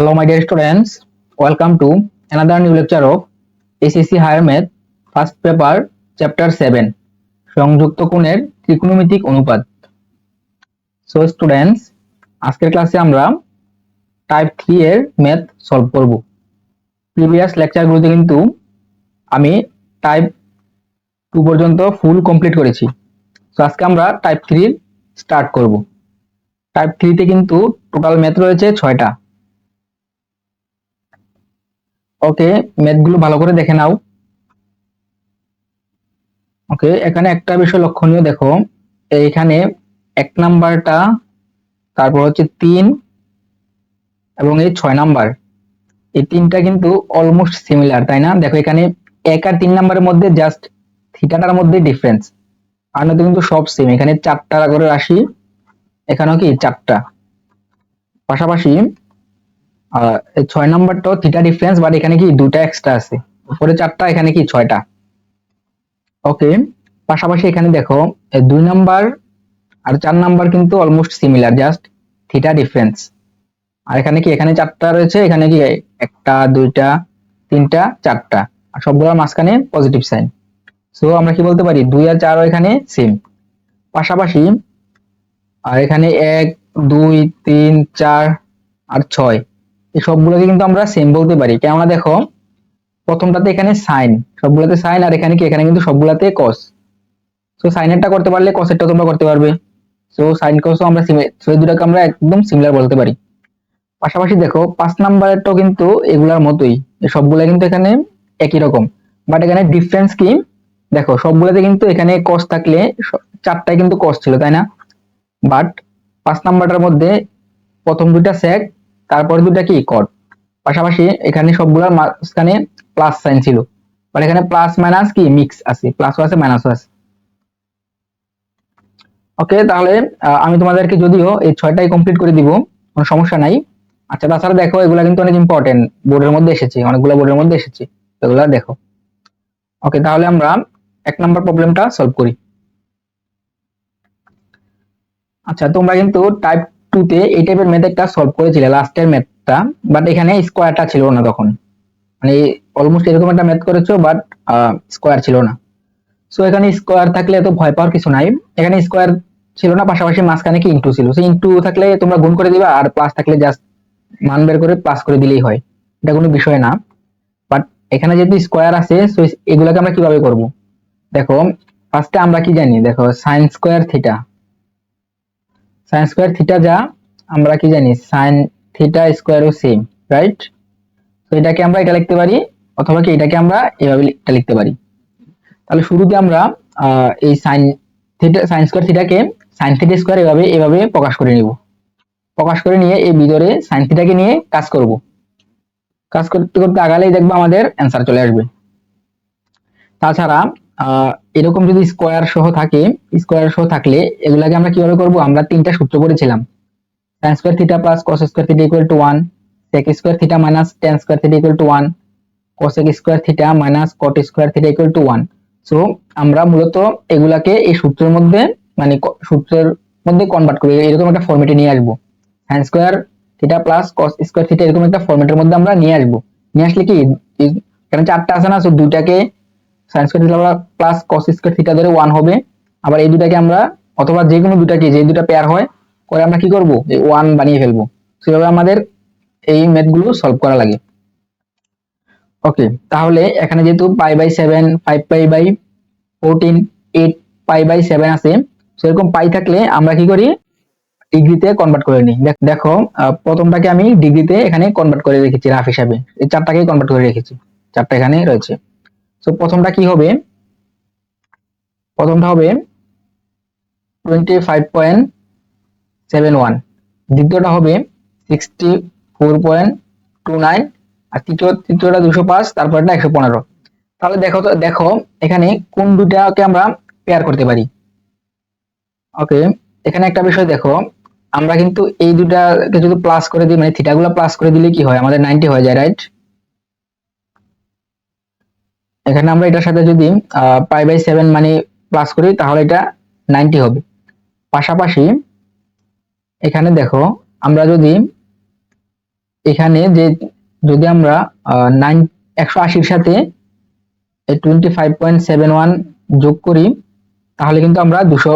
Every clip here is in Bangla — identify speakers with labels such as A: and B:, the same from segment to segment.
A: Hello, my dear students. Welcome to another new lecture of SSC Higher Math, first paper, chapter 7, সংযুক্ত কোণের ত্রিকোণমিতিক অনুপাত। সো স্টুডেন্টস আজকের ক্লাসে আমরা টাইপ থ্রি এর ম্যাথ সলভ করব। প্রিভিয়াস লেকচারগুলোতে কিন্তু আমি টাইপ টু পর্যন্ত ফুল কমপ্লিট করেছি। তো আজকে আমরা টাইপ থ্রি স্টার্ট করব। টাইপ থ্রিতে কিন্তু টোটাল ম্যাথ রয়েছে ছয়টা। ওকে ম্যাথগুলো ভালো করে দেখে নাও। ওকে এখানে একটা বিষয় লক্ষণীয়, দেখো। এইখানে এক নাম্বারটা, তারপর হচ্ছে তিন, এবং এই ছয় নাম্বার। এই তিনটা কিন্তু অলমোস্ট সিমিলার তাই না? দেখো, এখানে এক আর তিন নাম্বারের মধ্যে জাস্ট থিটাটার মধ্যে ডিফারেন্স আর নয়তো কিন্তু সব সেম এখানে চারটা করে রাশি, এখানেও কি চারটা। পাশাপাশি ছয় নাম্বারটাও থিটা ডিফারেন্স বাট এখানে কি দুটা এক্সট্রা আছে? উপরে চারটা, এখানে কি ছয়টা? ওকে পাশাপাশি এখানে দেখো দুই নাম্বার আর চার নাম্বার কিন্তু almost similar just theta difference আর এখানে কি, এখানে চারটা রয়েছে, এখানে কি একটা, দুইটা, তিনটা, চারটা। আর সবগুলোর মাঝখানে পজিটিভ সাইন সো আমরা কি বলতে পারি? দুই আর চারও এখানে সেম পাশাপাশি, আর এখানে এক, দুই, তিন, চার আর ছয়। সবগুলোকে কিন্তু আমরা সেম বলতে পারি। কেননা দেখো, প্রথমটাতে এখানে সাইন সবগুলোতে সাইন আর এখানে কি? এখানে কিন্তু সবগুলাতে কস সো সাইনেরটা করতে পারলে কসেরটা তোমরা করতে পারবে। সো সাইন কসও আমরা সো দুটাকে আমরা একদম সিমিলার বলতে পারি। পাশাপাশি দেখো, পাঁচ নাম্বারেরটাও কিন্তু এগুলার মতোই। সবগুলা কিন্তু এখানে একই রকম। বাট এখানে ডিফারেন্স কি? দেখো, সবগুলোতে কিন্তু এখানে কস থাকলে চারটায় কিন্তু কস ছিল, তাই না? বাট পাঁচ নাম্বারটার মধ্যে প্রথম দুইটা সেক তারপরে দুটা কি কট পাশাপাশি এখানে সবগুলোর মাঝখানে প্লাস সাইন ছিল। বাট এখানে প্লাস মাইনাস কি? মিক্স আছে। প্লাসও আছে মাইনাসও আছে। ওকে তাহলে আমি তোমাদেরকে যদিও এই ছয়টাই কমপ্লিট করে দিব, কোনো সমস্যা নাই। আচ্ছা তাছাড়া দেখো, এগুলা কিন্তু অনেক ইম্পর্টেন্ট বোর্ডের মধ্যে এসেছে, অনেকগুলো বোর্ডের মধ্যে এসেছে। এগুলা দেখো। ওকে তাহলে আমরা এক নম্বর প্রবলেমটা সলভ করি। আচ্ছা তোমরা কিন্তু টাইপ টু তে এই টাইপের ম্যাথ একটা সলভ করেছিলে লাস্টের ম্যাথটা বাট এখানে স্কোয়ারটা ছিল না তখন। মানে অলমোস্ট এরকম একটা ম্যাথ করেছ বাট স্কোয়ার ছিল না। সো এখানে স্কোয়ার থাকলে এত ভয় পাওয়ার কিছু নাই। এখানে স্কোয়ার ছিল না, পাশাপাশি মাঝখানে কি ইনটু ছিল। সেই ইনটু থাকলে তোমরা গুণ করে দিবা, আর প্লাস থাকলে জাস্ট মান বের করে প্লাস করে দিলেই হয়। এটা কোনো বিষয় না। বাট এখানে যেহেতু স্কোয়ার আছে সো এগুলাকে আমরা কীভাবে করব? দেখো ফার্স্টে আমরা কি জানি? দেখো sine square theta sine square theta যা আমরা কি জানি সাইন থিটা স্কোয়ারও সেম রাইট তো এটাকে আমরা এটা লিখতে পারি, অথবা কি এটাকে আমরা এভাবে এটা লিখতে পারি। তাহলে শুরুতে আমরা এই সাইন থিটা সাইন স্কোয়ার থিটাকে সাইন থিটা স্কোয়ার এভাবে এভাবে প্রকাশ করে নিব। প্রকাশ করে নিয়ে এই ভিতরে সাইন থিটাকে নিয়ে কাজ করব। কাজ করতে করতে আগালেই দেখব আমাদের অ্যান্সার চলে আসবে। তাছাড়া এরকম যদি স্কোয়ার সহ থাকে স্কোয়ার সহ থাকলে এগুলাকে আমরা কীভাবে করব? আমরা তিনটা সূত্র পড়েছিলাম tan square theta plus cos square theta equal to one sec square theta minus tan square theta equal to one cosec square theta minus cot square theta equal to one so আমরা মূলত এগুলাকে এই সূত্রের মধ্যে মানে সূত্রের মধ্যে কনভার্ট করে। এরকম একটা ফরম্যাটে নিয়ে আসব। sin square theta plus cos square theta এরকম একটা ফরম্যাটের মধ্যে আমরা নিয়ে আসব। নিয়ে আসলে কি? এখানে চারটা আছে না? সো দুইটাকে sine square theta plus cos square theta ধরে ওয়ান হবে। আবার এই দুটাকে আমরা অথবা যে কোনো দুটাকে, যে দুটা পেয়ার হয়, করে আমরা কি করব? এই ওয়ান বানিয়ে ফেলব। সেভাবে আমাদের এই ম্যাথগুলো সলভ করা লাগে। ওকে তাহলে এখানে যেহেতু pi by seven five pi by fourteen eight pi by seven আছে, সেরকম পাই থাকলে আমরা কি করি? ডিগ্রিতে কনভার্ট করে নিই। দেখ- প্রথমটাকে আমি ডিগ্রিতে এখানে কনভার্ট করে রেখেছি রাফ হিসাবে। এই চারটাকেই কনভার্ট করে রেখেছি। চারটা এখানে রয়েছে। তো প্রথমটা কি হবে? প্রথমটা হবে twenty five point seven one দ্বিতীয়টা হবে sixty four point two nine আর তৃতীয়, তৃতীয়টা দুশো পাঁচ তারপরটা একশো পনেরো। তাহলে দেখো তো, দেখো এখানে কোন দুটাকে আমরা পেয়ার করতে পারি। ওকে এখানে একটা বিষয় দেখো, আমরা কিন্তু এই দুটাকে যদি প্লাস করে দিই মানে থিটাগুলো প্লাস করে দিলে কি হয়? আমাদের নাইনটি হয়ে যায় রাইট এখানে আমরা এটার সাথে যদি পাই বাই সেভেন মানে প্লাস করি, তাহলে এটা নাইনটি হবে। পাশাপাশি এখানে দেখো, আমরা যদি এখানে যে, যদি আমরা নাইন একশো আশির সাথে twenty five point seven one যোগ করি, তাহলে কিন্তু আমরা দুশো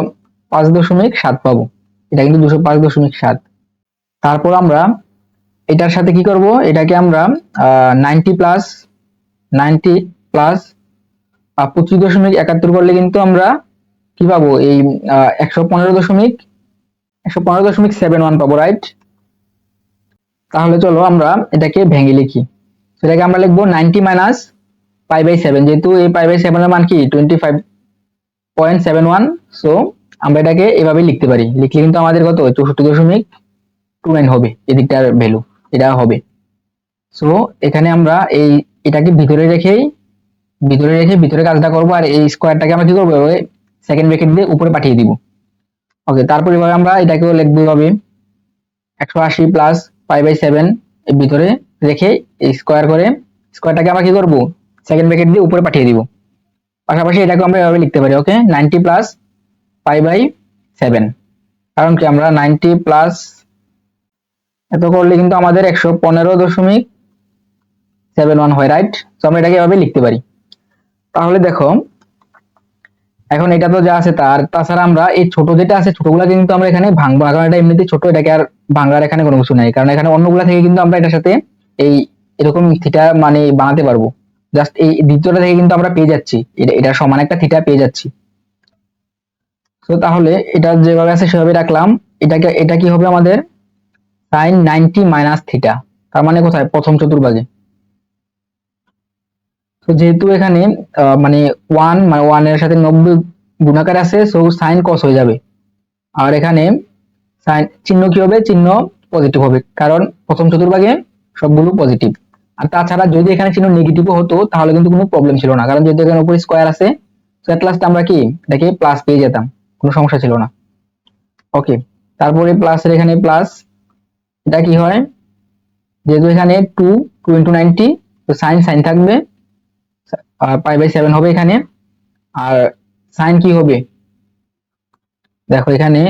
A: পাঁচ দশমিক সাত পাবো। এটা কিন্তু দুশো পাঁচ দশমিক সাত। তারপর আমরা এটার সাথে কি করব? এটাকে আমরা নাইনটি প্লাস নাইনটি প্লাস পঁচিশ দশমিক একাত্তর করলে কিন্তু আমরা কি পাবো? এই একশো পনেরো দশমিক, একশো পনেরো দশমিক সেভেন ওয়ান পাবো রাইট তাহলে চলো আমরা এটাকে ভেঙে লিখি। সেটাকে আমরা লিখব ninety minus pi by seven যেহেতু এই পাই বাই সেভেনের মান কি? Twenty five point seven one so আমরা এটাকে এভাবে লিখতে পারি। লিখলে কিন্তু আমাদের কত? চৌষট্টি দশমিক টু নাইন হবে, এদিকটার ভ্যালু এটা হবে। সো এখানে আমরা এই এটাকে ভিতরে রেখেই ভিতরে রেখে ভিতরে কাজটা করব, আর এই স্কোয়ারটাকে আমরা কি করব সেকেন্ড ব্রেকেট দিয়ে উপরে পাঠিয়ে দিব। ওকে তারপর এভাবে আমরা এটাকেও লিখব এভাবে, একশো আশি প্লাস ফাইভ বাই সেভেন এর ভিতরে রেখে এই স্কোয়ার করে স্কোয়ারটাকে আমরা কি করব সেকেন্ড ব্রেকেট দিয়ে উপরে পাঠিয়ে দিব। পাশাপাশি এটাকে আমরা এভাবে লিখতে পারি okay ninety plus five by seven কারণ কি আমরা নাইনটি প্লাস এত করলে কিন্তু আমাদের একশো পনেরো দশমিক সেভেন ওয়ান হয় রাইট তো আমরা এটাকে এভাবে লিখতে পারি। তাহলে দেখো, এখন এটা তো যা আছে তার, তাছাড়া আমরা এই ছোট যেটা আছে ছোটগুলা কিন্তু আমরা এখানে ভাঙবো। কারণ এটা এমনিতে ছোট, এটাকে আর ভাঙার এখানে কোনো কিছু নাই। কারণ এখানে অন্যগুলা থেকে কিন্তু আমরা এটার সাথে এই এরকম থিটা মানে বানাতে পারব। জাস্ট এই দ্বিতীয়টা থেকে কিন্তু আমরা পেয়ে যাচ্ছি। এটা সমান একটা থিটা পেয়ে যাচ্ছি। তো তাহলে এটা যেভাবে আছে সেভাবে রাখলাম। এটাকে, এটা কি হবে আমাদের? সাইন নাইনটি মাইনাস থিটা তার মানে কোথায়? প্রথম চতুর্ভাগে। তো যেহেতু এখানে মানে ওয়ান মানে ওয়ানের সাথে নব্বই গুণাকার আছে সো সাইন কস হয়ে যাবে। আর এখানে সাইন চিহ্ন কি হবে? চিহ্ন পজিটিভ হবে। কারণ প্রথম চতুর্ভাগে সবগুলো পজিটিভ আর তাছাড়া যদি এখানে চিহ্ন নেগেটিভ হতো, তাহলে কিন্তু কোনো প্রবলেম ছিল না। কারণ যেহেতু এখানে উপরে স্কোয়ার আছে সো এট লাস্ট আমরা কি, এটাকে প্লাস পেয়ে যেতাম। কোনো সমস্যা ছিল না। ওকে তারপরে প্লাসের এখানে প্লাস এটা কি হয়? যেহেতু এখানে টু টু ইন্টু নাইনটি তো সাইন সাইন থাকবে। পাই বাই সেভেন হবে এখানে। আর সাইন কি হবে? দেখো এখানে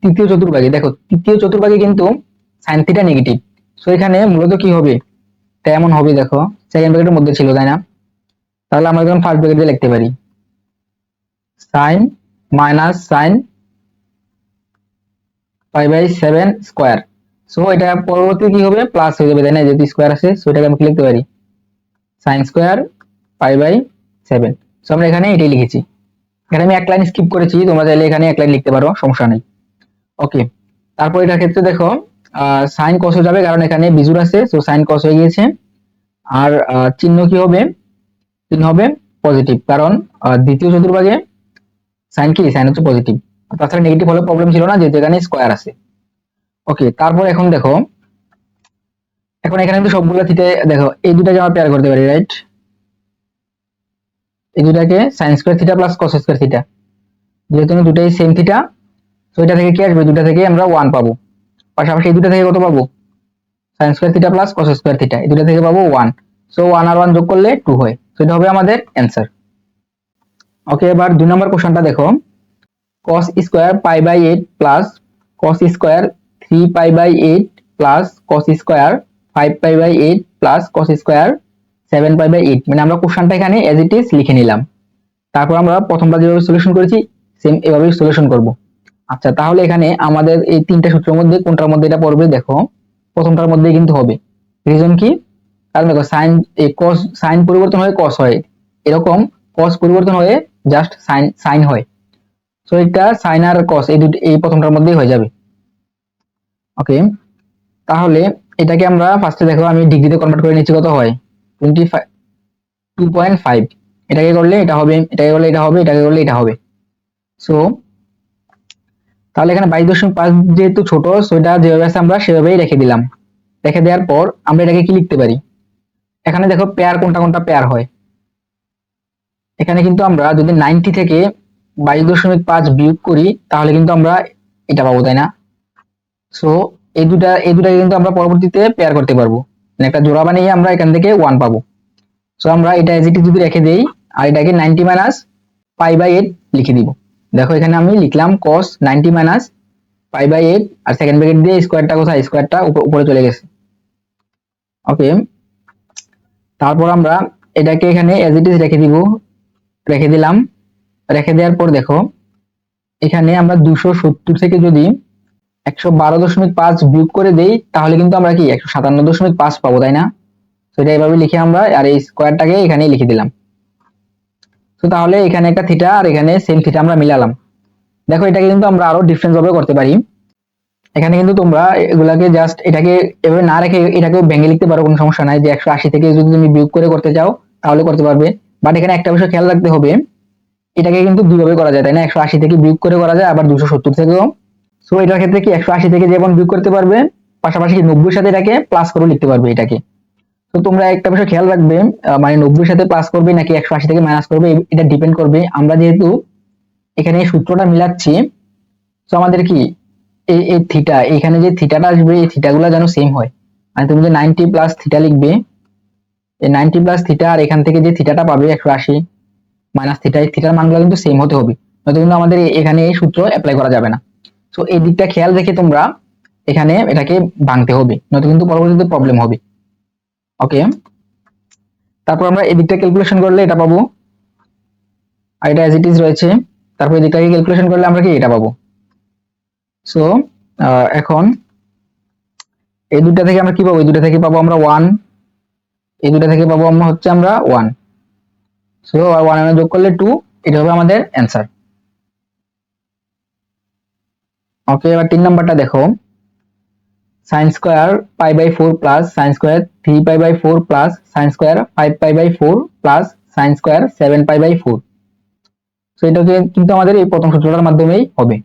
A: তৃতীয় চতুর্ভাগে, দেখো তৃতীয় চতুর্ভাগে কিন্তু সাইন থিটা নেগেটিভ সো এখানে মূলত কি হবে? তেমন হবে, দেখো। সেকেন্ড ব্র্যাকেটের মধ্যে ছিল, তাই না? তাহলে আমরা যখন ফার্স্ট ব্র্যাকেট দিয়ে লিখতে পারি। Sine minus sine pi by seven square so এটা পরবর্তী কি হবে? প্লাস হয়ে যাবে, তাই না? যেহেতু স্কোয়ার আছে সো এটাকে আমি লিখতে পারি? Sine square pi by seven so আমরা এখানে এটাই লিখেছি। এখানে আমি এক লাইন স্কিপ করেছি, তোমরা চাইলে এখানে এক লাইন লিখতে পারো, সমস্যা নেই। ওকে তারপর এটার ক্ষেত্রে দেখো সাইন কস যাবে, কারণ এখানে বিজুর আছে সো সাইন কস হয়ে গিয়েছে। আর চিহ্ন কি হবে? চিহ্ন হবে পজিটিভ কারণ দ্বিতীয় চতুর্ভাগে সাইন কি? সাইন হচ্ছে পজিটিভ তাছাড়া নেগেটিভ হলে প্রবলেম ছিল না, যেহেতু এখানে স্কোয়ার আছে। ওকে তারপর এখন দেখো এখন এখানে কিন্তু সবগুলো থিতে, দেখো, এই দুটাকে আমরা পেয়ার করতে পারি রাইট এই দুটাকে sine square theta plus cos square theta যেহেতু দুটাই সেম থিটা তো এটা থেকে কি আসবে? দুটা থেকে আমরা ওয়ান পাবো। পাশাপাশি এই দুটা থেকে কত পাবো? Sine square theta plus cos square theta এই দুটা থেকে পাবো ওয়ান সো ওয়ান আর ওয়ান যোগ করলে টু হয়। তো এটা হবে আমাদের অ্যান্সার ওকে এবার দুই নম্বর কোশ্চেনটা দেখো। cos square pi by eight plus cos square three pi by eight plus cos square five pi by eight plus cos square seven pi by eight মানে আমরা কোশ্চেনটা এখানে এজ ইট ইজ লিখে নিলাম। তারপর আমরা প্রথমবার যেভাবে সলিউশন করেছি সেম এভাবে সলিউশন করব। আচ্ছা তাহলে এখানে আমাদের এই তিনটা সূত্রের মধ্যে কোনটার মধ্যে এটা পড়বে, দেখো। প্রথমটার মধ্যে কিন্তু হবে। রিজন কি? কারণ দেখো সাইন cos সাইন পরিবর্তন হয়ে cos হয়। এরকম cos পরিবর্তন হয়ে জাস্ট সাইন সাইন হয়। সো এটা সাইন আর কস এই দুটি, এই প্রথমটার মধ্যেই হয়ে যাবে। ওকে তাহলে এটাকে আমরা ফার্স্টে দেখো, আমি ডিগ্রিতে কনভার্ট করে নিচ্ছি কত হয়? Twenty five two point five এটাকে করলে এটা হবে, এটাকে করলে এটা হবে, এটাকে করলে এটা হবে। সো তাহলে এখানে বাইশ দশমিক পাঁচ যেহেতু ছোট সেটা যেভাবে আছে আমরা সেভাবেই রেখে দিলাম। রেখে দেওয়ার পর আমরা এটাকে কি লিখতে পারি? এখানে দেখো পেয়ার কোনটা কোনটা পেয়ার হয়। এখানে কিন্তু আমরা যদি নাইনটি থেকে বাইশ দশমিক পাঁচ বিয়োগ করি, তাহলে কিন্তু আমরা এটা পাবো, তাই না? সো এই দুটা, এই দুটাকে কিন্তু আমরা পরবর্তীতে পেয়ার করতে পারব। মানে একটা জোড়া বানিয়ে আমরা এখান থেকে ওয়ান পাবো। সো আমরা এটা এজিটি যদি রেখে দেই, আর এটাকে ninety minus pi by eight লিখে দিব। দেখো, এখানে আমি লিখলাম cos ninety minus pi by eight R second bracket দিয়ে স্কোয়ারটা কোথায়? স্কোয়ারটা উপরে চলে গেছে। ওকে তারপর আমরা এটাকে এখানে এজ ইট ইজ রেখে দিব। রেখে দিলাম। রেখে দেওয়ার পর দেখো, এখানে আমরা দুশো সত্তর থেকে যদি একশো বারো দশমিক পাঁচ বিয়োগ করে দেই, তাহলে কিন্তু আমরা কি একশো সাতান্ন দশমিক পাঁচ পাবো, তাই না? তো এটা লিখে আমরা আর এই স্কোয়ারটাকে এখানে লিখে দিলাম। তো তাহলে এখানে একটা থিটা আর এখানে সেম থিটা আমরা মিলালাম। দেখো এটাকে কিন্তু আমরা আরও ডিফারেন্স ভাবে করতে পারি। এখানে কিন্তু তোমরা এগুলাকে জাস্ট এটাকে এভাবে না রেখে এটাকে ভেঙে লিখতে পারো, কোনো সমস্যা নাই। যে একশো আশি থেকে যদি তুমি বিয়োগ করে করতে চাও, তাহলে করতে পারবে। বাট এখানে একটা বিষয় খেয়াল রাখতে হবে, এটাকে কিন্তু দুইভাবে করা যায়, তাই না? একশো আশি থেকে বিয়োগ করে করা যায়, আবার দুশো সত্তর থেকেও সো এটার ক্ষেত্রে কি একশো আশি থেকে যেমন বিয়োগ করতে পারবে, পাশাপাশি নব্বই সাথে এটাকে প্লাস করে লিখতে পারবে এটাকে। তো তোমরা একটা বিষয় খেয়াল রাখবে মানে নব্বই সাথে প্লাস করবে নাকি একশো আশি থেকে মাইনাস করবে এটা ডিপেন্ড করবে। আমরা যেহেতু এখানে সূত্রটা মিলাচ্ছি তো আমাদের কি, এই এই থিটা এখানে যে থিটাটা আসবে, এই থিটাগুলো যেন সেম হয়। মানে তুমি যে নাইনটি প্লাস থিটা লিখবে, এই নাইনটি প্লাস থিটা আর এখান থেকে যে থিটাটা পাবে একশো আশি মাইনাস থিটা এই থিটার মানগুলো কিন্তু সেম হতে হবে। নয়তো কিন্তু আমাদের এখানে এই সূত্র অ্যাপ্লাই করা যাবে না। তো এই দিকটা খেয়াল রেখে তোমরা এখানে এটাকে ভাঙতে হবে, নয়তো কিন্তু পরবর্তীতে প্রবলেম হবে। ওকে তারপর আমরা এই দিকটা ক্যালকুলেশন করলে এটা পাবো। আর এটা অ্যাজ ইট ইজ রয়েছে। তারপর এই দিকটাকে ক্যালকুলেশন করলে আমরা কি এটা পাবো? সো এখন এই দুটা থেকে আমরা কি পাবো? এই দুটা থেকে পাবো আমরা ওয়ান এই দুটা থেকে পাবো আমরা হচ্ছে আমরা ওয়ান সো আর ওয়ান যোগ করলে টু এটা হবে আমাদের অ্যান্সার ওকে এবার তিন নাম্বারটা দেখো। Sine square pi by four plus sine square three pi by four plus sine square five pi by four plus sine square seven pi by four so এটা কিন্তু আমাদের এই প্রথম সূত্রটার মাধ্যমেই হবে।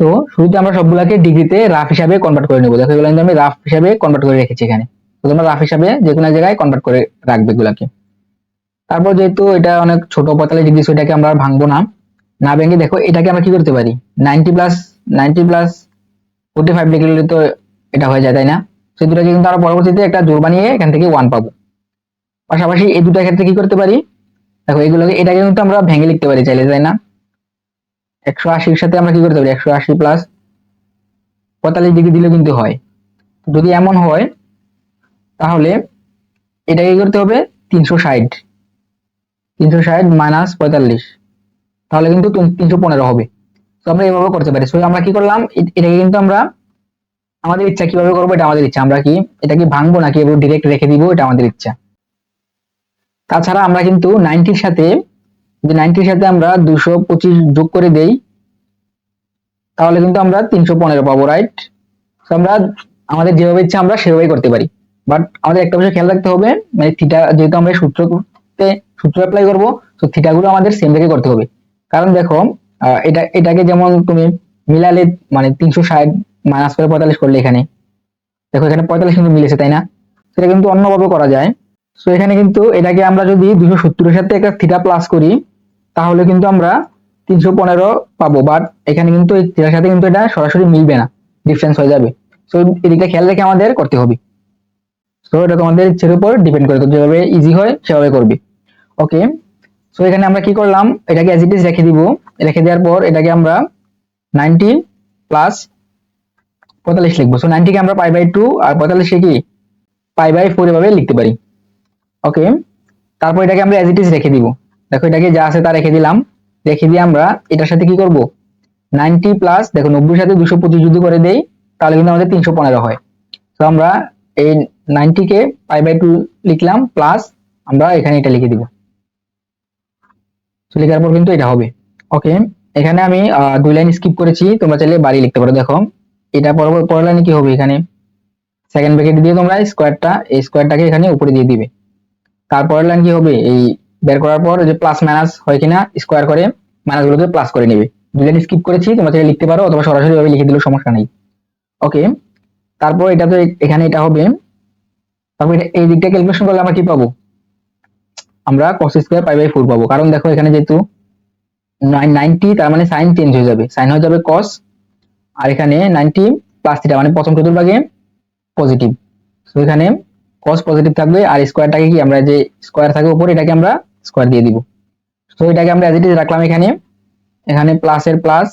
A: সো শুরুতে আমরা সবগুলাকে ডিগ্রিতে রাফ হিসাবে কনভার্ট করে নেব। দেখো, এগুলো কিন্তু আমি রাফ হিসাবে কনভার্ট করে রেখেছি এখানে। তোমরা রাফ হিসাবে যে কোনো জায়গায় কনভার্ট করে রাখবে এগুলাকে। তারপর যেহেতু এটা অনেক ছোট পঁয়তাল্লিশ ডিগ্রি সো এটাকে আমরা ভাঙবো না। না ভেঙে দেখো, এটাকে আমরা কি করতে পারি? Ninety plus ninety plus forty five degree তো এটা হয়ে যায়, তাই না? সেই দুটাকে কিন্তু আমরা পরবর্তীতে একটা জোর বানিয়ে এখান থেকে ওয়ান পাবো। পাশাপাশি এই দুটার ক্ষেত্রে কি করতে পারি? দেখো, এগুলোকে, এটাকে কিন্তু আমরা ভেঙে লিখতে পারি চাইলে, তাই না? একশো আশির সাথে আমরা কি করতে পারি? একশো আশি প্লাস পঁয়তাল্লিশ ডিগ্রি দিলে কিন্তু হয়। যদি এমন হয়, তাহলে এটাকে কি করতে হবে? তিনশো ষাট। তিনশো ষাট মাইনাস পঁয়তাল্লিশ। তাহলে কিন্তু তিনশো পনেরো হবে। তো আমরা এভাবে করতে পারি। সো আমরা কি করলাম? এটাকে কিন্তু আমরা আমাদের ইচ্ছা, কীভাবে করব এটা আমাদের ইচ্ছা। আমরা কি এটা কি ভাঙবো নাকি এবার ডিরেক্ট রেখে দিব, এটা আমাদের ইচ্ছা। তাছাড়া আমরা কিন্তু নাইনটির সাথে যে নাইনটির সাথে আমরা দুশো পঁচিশ যোগ করে দেই, তাহলে কিন্তু আমরা তিনশো পনেরো পাবো রাইট তো আমরা, আমাদের যেভাবে ইচ্ছা আমরা সেভাবেই করতে পারি। বাট আমাদের একটা বিষয় খেয়াল রাখতে হবে মানে থিটা যেহেতু আমরা সূত্রতে, সূত্র অ্যাপ্লাই করব, তো থিটাগুলো আমাদের সেম রেখে করতে হবে। কারণ দেখো এটা, এটাকে যেমন তুমি মিলালে মানে তিনশো ষাট মাইনাস করে পঁয়তাল্লিশ করলে এখানে। দেখো এখানে পঁয়তাল্লিশ কিন্তু মিলেছে, তাই না? সেটা কিন্তু অন্যভাবে করা যায়। সো এখানে কিন্তু এটাকে আমরা যদি দুশো সত্তরের সাথে একটা থিটা প্লাস করি, তাহলে কিন্তু আমরা তিনশো পনেরো পাবো। বাট এখানে কিন্তু এই থিটার সাথে কিন্তু এটা সরাসরি মিলবে না। ডিফারেন্স হয়ে যাবে। সো এদিকটা খেয়াল রেখে আমাদের করতে হবে। সো এটা তোমাদের ইচ্ছের উপর ডিপেন্ড করে। যেভাবে ইজি হয়, সেভাবে করবে। ওকে সো এখানে আমরা কি করলাম? এটাকে অ্যাজ ইট ইজ রেখে দিব। রেখে দেওয়ার পর এটাকে আমরা নাইনটি প্লাস পঁয়তাল্লিশ লিখব। সো নাইনটিকে আমরা পাই বাই টু আর পঁয়তাল্লিশে কি? পাই বাই ফোর এভাবে লিখতে পারি। ওকে তারপর এটাকে আমরা অ্যাজ ইট ইজ রেখে দিব। দেখো, এটাকে যা আছে তা রেখে দিলাম। রেখে দিয়ে আমরা এটার সাথে কি করব? নাইনটি প্লাস দেখো নব্বই সাথে দুশো পঁচিশ যদি করে দেই, তাহলে কিন্তু আমাদের তিনশো পনেরো হয়। তো আমরা এই নাইনটি কে পাই বাই টু লিখলাম প্লাস আমরা এখানে এটা লিখে দিব। তো লেখার পর কিন্তু এটা হবে। ওকে এখানে আমি দুই লাইন স্কিপ করেছি। তোমরা চাইলে বাড়ি লিখতে পারো। দেখো, এটা পরবর্তী পরের লাইনে কি হবে এখানে? সেকেন্ড ব্র্যাকেট দিয়ে তোমরা স্কোয়ারটা এই স্কোয়ারটাকে এখানে উপরে দিয়ে দিবে। তারপরের লাইন কি হবে? এই বের করার পর যে প্লাস মাইনাস হয় কিনা স্কোয়ার করে মাইনাস গুলোকে প্লাস করে নেবে। দুই লাইন স্কিপ করেছি, তোমরা চাইলে লিখতে পারো, অথবা সরাসরি ভাবে লিখে দিলেও সমস্যা নেই। ওকে তারপর এটা তো এখানে এটা হবে। তারপর এই দিকটা ক্যালকুলেশন করলে আমরা কি পাবো? আমরা cos square pi by four পাবো। কারণ দেখো এখানে যেহেতু নাইনটি তার মানে সাইন চেঞ্জ হয়ে যাবে। সাইন হয়ে যাবে cos, আর এখানে নাইনটি প্লাস থিটা মানে প্রথম চতুর্ভাগে পজিটিভ তো এখানে কস পজিটিভ থাকবে, আর স্কোয়ারটাকে কি আমরা যে স্কোয়ার থাকে উপরে, এটাকে আমরা স্কোয়ার দিয়ে দিব। তো এটাকে আমরা অ্যাজ ইট ইজ রাখলাম এখানে। এখানে প্লাসের প্লাস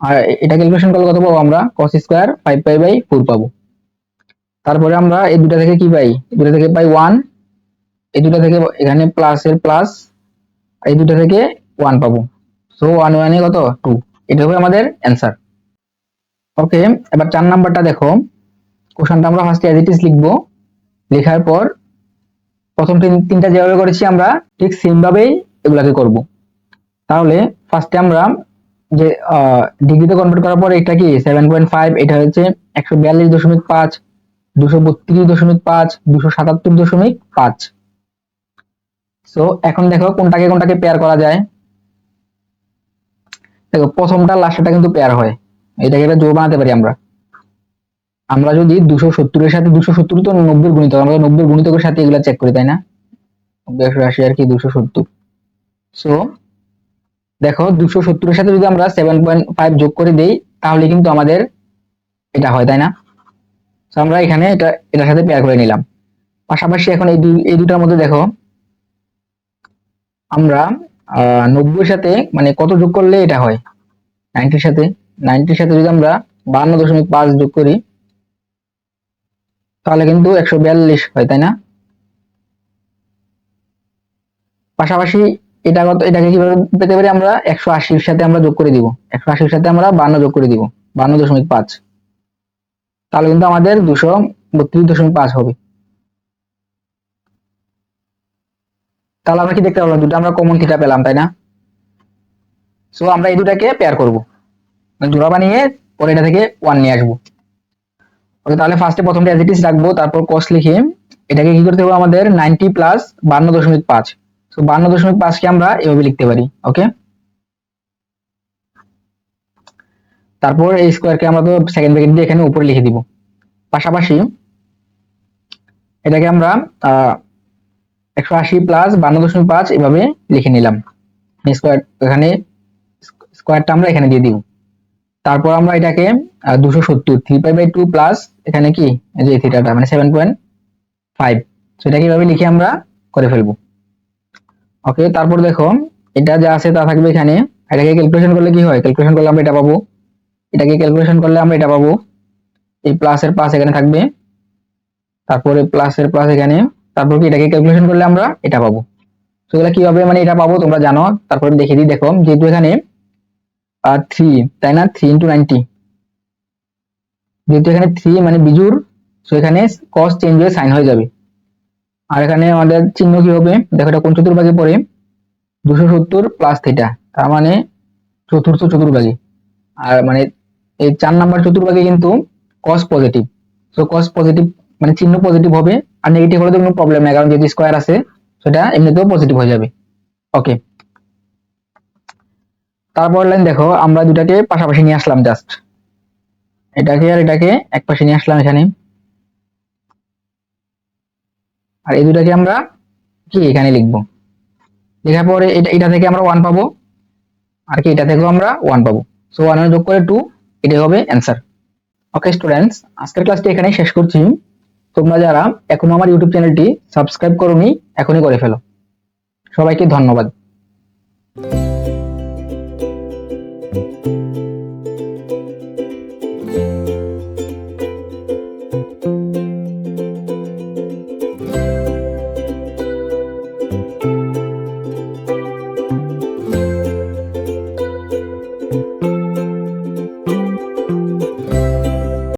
A: আর এটা ক্যালকুলেশন করলে কত পাবো আমরা? cos square 5 pi by four পাবো। তারপরে আমরা এই দুটা থেকে কি পাই? দুটা থেকে পাই 1 এই দুটা থেকে এখানে প্লাস এর প্লাস এই দুটা থেকে ওয়ান পাবো। সো 1 1 এ কত? টু এটা হবে আমাদের অ্যানসার ওকে এবার চার নাম্বারটা দেখো। কোশ্চেনটা আমরা ফার্স্টে অ্যাজ ইট ইজ লিখব। লেখার পর প্রথম তিন- তিনটা যেভাবে করেছি আমরা, ঠিক সেম ভাবেই এগুলাকে করব। তাহলে ফার্স্টে আমরা যে ডিগ্রিতে কনভার্ট করার পর এটা কি? সেভেন পয়েন্ট ফাইভ এটা হচ্ছে একশো বিয়াল্লিশ দশমিক পাঁচ, দুশো বত্রিশ দশমিক পাঁচ, দুশো সাতাত্তর দশমিক পাঁচ। সো এখন দেখো কোনটাকে কোনটাকে পেয়ার করা যায়। দেখো, প্রথমটা লাস্টটা কিন্তু পেয়ার হয়। এটাকে একটা জোর বানাতে পারি আমরা। আমরা যদি দুশো সত্তরের সাথে দুশো সত্তর তো নব্বই গুণিত, আমরা নব্বই গুণিতকের সাথে এগুলা চেক করি, তাই না? একশো আশি আর কি, দুশো সত্তর। সো দেখো, দুশো সত্তরের সাথে যদি আমরা সেভেন পয়েন্ট ফাইভ যোগ করে দেই, তাহলে কিন্তু আমাদের এটা হয়, তাই না? আমরা এখানে এটা, এটার সাথে পেয়ার করে নিলাম। পাশাপাশি এখন এই দুই এই দুটার মধ্যে দেখো আমরা নব্বইয়ের সাথে মানে কত যোগ করলে এটা হয়? নাইনটির সাথে। নাইনটির সাথে যদি আমরা বান্ন দশমিক পাঁচ যোগ করি, তাহলে কিন্তু একশো বিয়াল্লিশ হয়, তাই না? পাশাপাশি এটা কত, এটাকে কীভাবে পেতে পারি আমরা? একশো আশির সাথে আমরা যোগ করে দিব। একশো আশির সাথে আমরা বান্ন যোগ করে দিব বান্ন দশমিক পাঁচ। তাহলে কিন্তু আমাদের দুশো বত্রিশ দশমিক পাঁচ হবে। তাহলে আমরা কি দেখতে পারলাম? দুটো আমরা কমন থিটা পেলাম, তাই না? সো আমরা এই দুটাকে পেয়ার করব। জোড়া বানিয়ে পরে এটা থেকে ওয়ান নিয়ে আসব। ওকে, তাহলে ফার্স্টে প্রথমটা অ্যাজ ইট ইজ রাখব, তারপর কস লিখে এটাকে কি করতে হবে আমাদের নাইনটি প্লাস বান্ন দশমিক পাঁচ। তো বান্ন দশমিক পাঁচকে আমরা এভাবে লিখতে পারি ওকে তারপর এই স্কোয়ারকে আমরা তো সেকেন্ড ব্র্যাকেট দিয়ে এখানে উপরে লিখে দিব। পাশাপাশি এটাকে আমরা একশো আশি প্লাস বান্ন দশমিক পাঁচ এভাবে লিখে নিলাম। এখানে স্কোয়ারটা আমরা এখানে দিয়ে দিব। তারপর আমরা এটাকে দুশো সত্তর থ্রি পাই বাই প্লাস এখানে কি? যে থিটাটা মানে লিখে আমরা করে ফেলব। ওকে তারপর দেখো, এটা যা আছে তা থাকবে এখানে। এটাকে ক্যালকুলেশন করলে কি হয়? ক্যালকুলেশন করলে আমরা এটা পাবো। এটাকে ক্যালকুলেশন করলে আমরা এটা পাবো। এই প্লাস এর প্লাস এখানে থাকবে। তারপরে প্লাস এর প্লাস এখানে তারপর কি এটাকে ক্যালকুলেশন করলে আমরা এটা পাবো? তো এগুলা কি হবে মানে এটা পাবো তোমরা জানো? তারপরে দেখিয়ে দিই, দেখো, যেহেতু এখানে থ্রি তাই না? থ্রি ইন্টু নাইনটি যেহেতু এখানে থ্রি মানে বিজুর তো এখানে কস চেঞ্জ হয়ে সাইন হয়ে যাবে। আর এখানে আমাদের চিহ্ন কি হবে? দেখো এটা কোন চতুর্ভাগে পড়ে? দুশো সত্তর প্লাস থিটা তার মানে চতুর্থ চতুর্ভাগে। আর মানে এই চার নাম্বার চতুর্ভাগে কিন্তু কস পজিটিভ তো কস পজিটিভ মানে চিহ্ন পজিটিভ হবে আর নেগেটিভ হলে তো কোনো প্রবলেম নেই, কারণ যেহেতু স্কোয়ার আছে, সেটা এমনিতেও পজিটিভ হয়ে যাবে। ওকে তারপর লাইন দেখো, আমরা দুটাকে পাশাপাশি নিয়ে আসলাম জাস্ট এটাকে আর এটাকে এক পাশে নিয়ে আসলাম এখানে। আর এই দুটাকে আমরা কি এখানে লিখব? লেখার পরে এটা এটা থেকে আমরা ওয়ান পাবো, আর কি এটা থেকেও আমরা ওয়ান পাবো। সো ওয়ান যোগ করে টু এটাই হবে অ্যান্সার ওকে স্টুডেন্টস আজকের ক্লাসটি এখানেই শেষ করছি। তোমরা যারা এখনও আমার ইউটিউব চ্যানেলটি সাবস্ক্রাইব করোনি এখনই করে ফেলো। সবাইকে ধন্যবাদ।